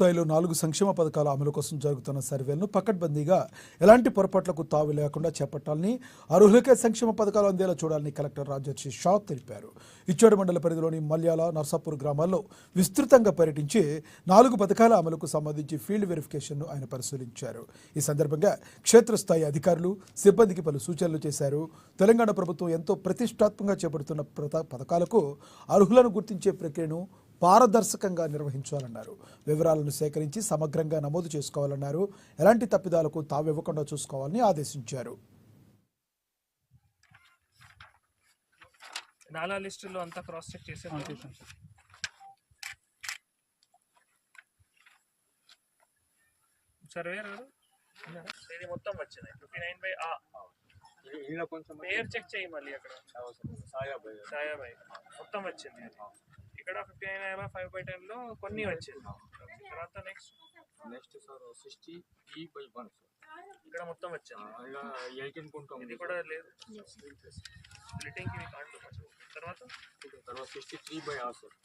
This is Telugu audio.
స్థాయిలో నాలుగు సంక్షేమ పథకాల అమలు కోసం జరుగుతున్న సర్వేలను పకడ్బందీగా ఎలాంటి పొరపాట్లకు తావు లేకుండా చేపట్టాలని అర్హులకే సంక్షేమ పథకాలు అందేలా చూడాలని కలెక్టర్ రాజర్షి షా తెలిపారు. ఇచ్చోడ మండల పరిధిలోని మల్యాల నర్సాపూర్ గ్రామాల్లో విస్తృతంగా పర్యటించి నాలుగు పథకాల అమలుకు సంబంధించి ఫీల్డ్ వెరిఫికేషన్ను ఆయన పరిశీలించారు. ఈ సందర్భంగా క్షేత్రస్థాయి అధికారులు సిబ్బందికి పలు సూచనలు చేశారు. తెలంగాణ ప్రభుత్వం ఎంతో ప్రతిష్టాత్మకంగా చేపడుతున్న పథకాలకు అర్హులను గుర్తించే ప్రక్రియను పారదర్శకంగా నిర్వహించాలన్నారు. వివరాలను సేకరించి సమగ్రంగా నమోదు చేసుకోవాలన్నారు. ఎలాంటి తప్పిదాలకు తావివ్వకుండా చూసుకోవాలని ఆదేశించారు. నాలా లిస్టులో అంతా క్రాస్ చెక్ చేసాం సర్వేర్ ఎవరు ఉన్నారా? ఇది మొత్తం వచ్చింది. ఫిఫ్టీ నైన్ బై ఆ. ఇలా కొంచెం పేరు చెక్ చేయి మళ్ళీ అక్కడ. సాయాబాయ్. సాయాబాయ్. మొత్తం వచ్చింది. ఇక్కడ fifty nine by five by టెన్లో కొన్ని వచ్చింది. తర్వాత నెక్స్ట్ నెక్స్ట్ సార్ సిక్స్టీ ఈ బై వన్ ఇక్కడ మొత్తం వచ్చింది. ఎయిటీన్ కుంటాం ఇది కూడా లేదు. ఇది కాంటు తర్వాత? తర్వాత sixty three by R sir.